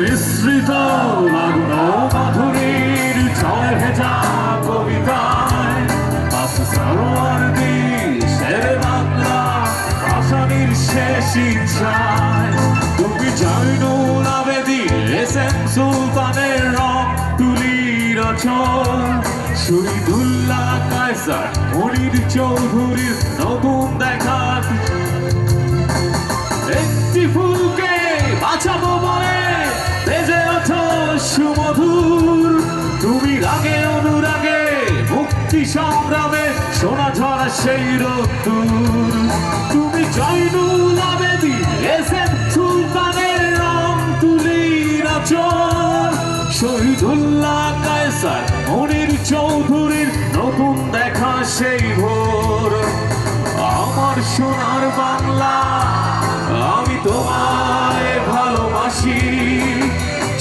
মিশ্রিত লাগল মাধুরীর জয় ভেজা কবিতায় বাস সরোয়ার শের বাংলা শেষ তুমি সুলতানের রং তুলি রচন শহীদুল্লাহ কায়সার, মনির চৌধুরীর নতুন দেখা একটি ফুলকে বাঁচাবো সেই রোদ্দুর তুমি জয়নুল আবেদি এস এম সুলতানের রং তুলি রচন শহীদুল্লাহ কায়সার, মনির চৌধুরীর নতুন দেখা সেই ভোর। আমার সোনার বাংলা, আমি তোমায় ভালোবাসি।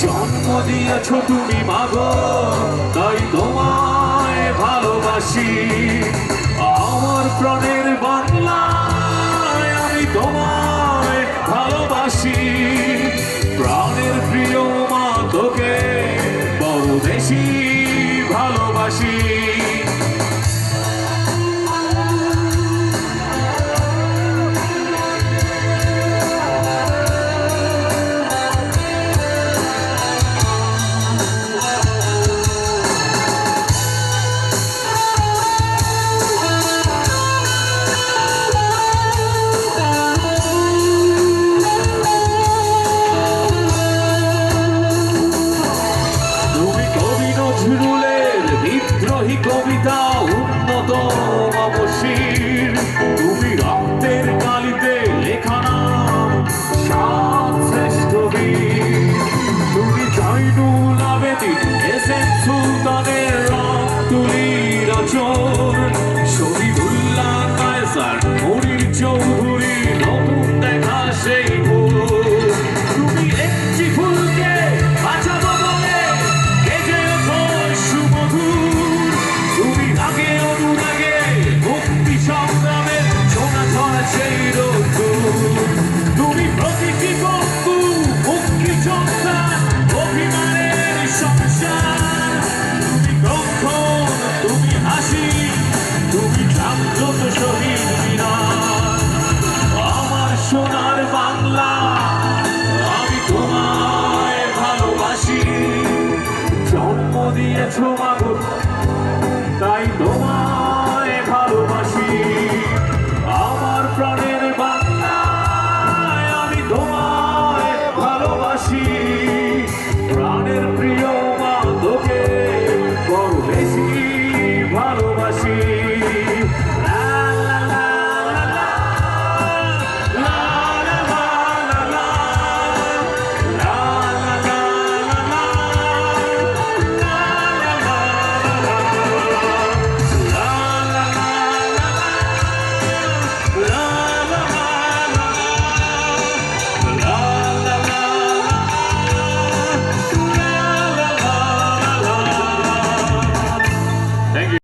জন্ম দিয়েছ তুমি মাগো, তাই তোমায় ভালোবাসি। বেশি ভালোবাসি। রচন তোমায়